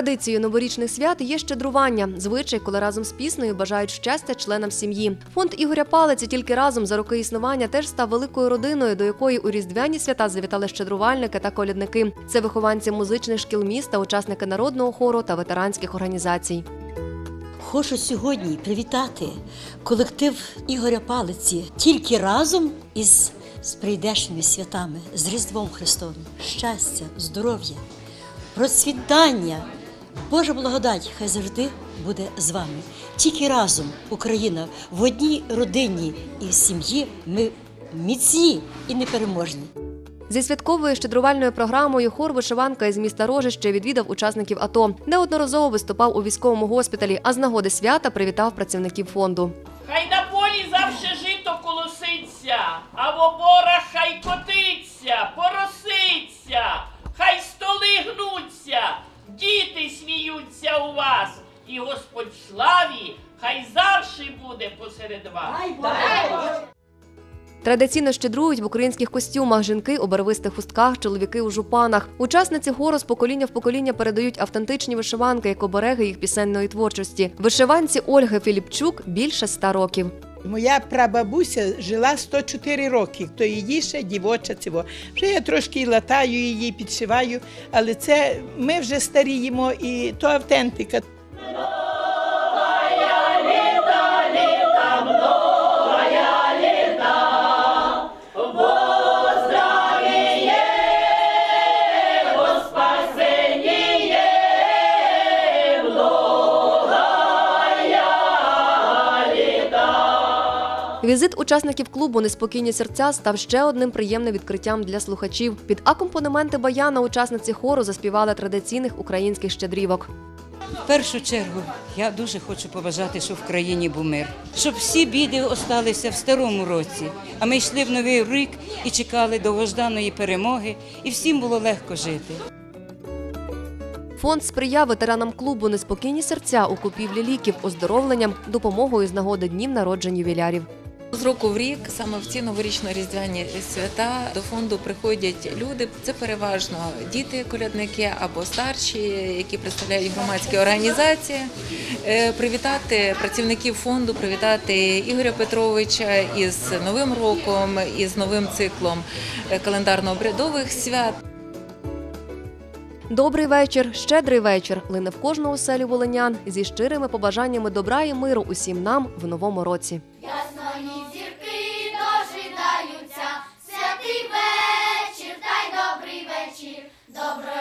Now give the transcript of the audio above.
Традицією новорічних свят є щедрування, звичай, коли разом з піснею бажають щастя членам сім'ї. Фонд Ігоря Палиці тільки разом за роки існування теж став великою родиною, до якої у різдвяні свята завітали щедрувальники та колядники. Це вихованці музичних шкіл міста, учасники народного хору та ветеранських організацій. Хочу сьогодні привітати колектив Ігоря Палиці тільки разом із з прийдешніми святами, з Різдвом Христовим. Щастя, здоров'я, процвітання, Божа благодать хай завжди буде з вами. Тільки разом Україна в одній родині і в сім'ї ми міцні і непереможні. Зі святковою щедрувальною програмою хор вишиванка із міста Рожище відвідав учасників АТО, неодноразово виступав у військовому госпіталі, а з нагоди свята привітав працівників фонду. Хай на полі завше жито колоситься, а в оборах хай Господь славі хай завжди буде посеред вас. Традиційно щедрують в українських костюмах жінки у барвистих хустках, чоловіки у жупанах. Учасниці хору з покоління в покоління передають автентичні вишиванки як обереги їх пісенної творчості. Вишиванці Ольги Філіпчук більше ста років. Моя прабабуся жила 104 роки, то її ще дівоча цього. Вже я трошки і латаю її, підшиваю, але це ми вже старіємо і то автентика. Візит учасників клубу Неспокійні серця став ще одним приємним відкриттям для слухачів. Під акомпанементи баяна учасниці хору заспівали традиційних українських щедрівок. В першу чергу я дуже хочу побажати, щоб в країні був мир, щоб всі біди осталися в старому році. А ми йшли в новий рік і чекали довгожданої перемоги, і всім було легко жити. Фонд сприяв ветеранам клубу Неспокійні серця у купівлі ліків, оздоровленням, допомогою з нагоди днів народжень ювілярів. З року в рік, саме в ці новорічно-різдвяні свята, до фонду приходять люди. Це переважно діти-колядники або старші, які представляють громадські організації. Е, Привітати працівників фонду, привітати Ігоря Петровича із Новим роком, із новим циклом календарно-обрядових свят. Добрий вечір, щедрий вечір. Лине в кожну оселю волинян зі щирими побажаннями добра і миру усім нам в новому році. Вечір,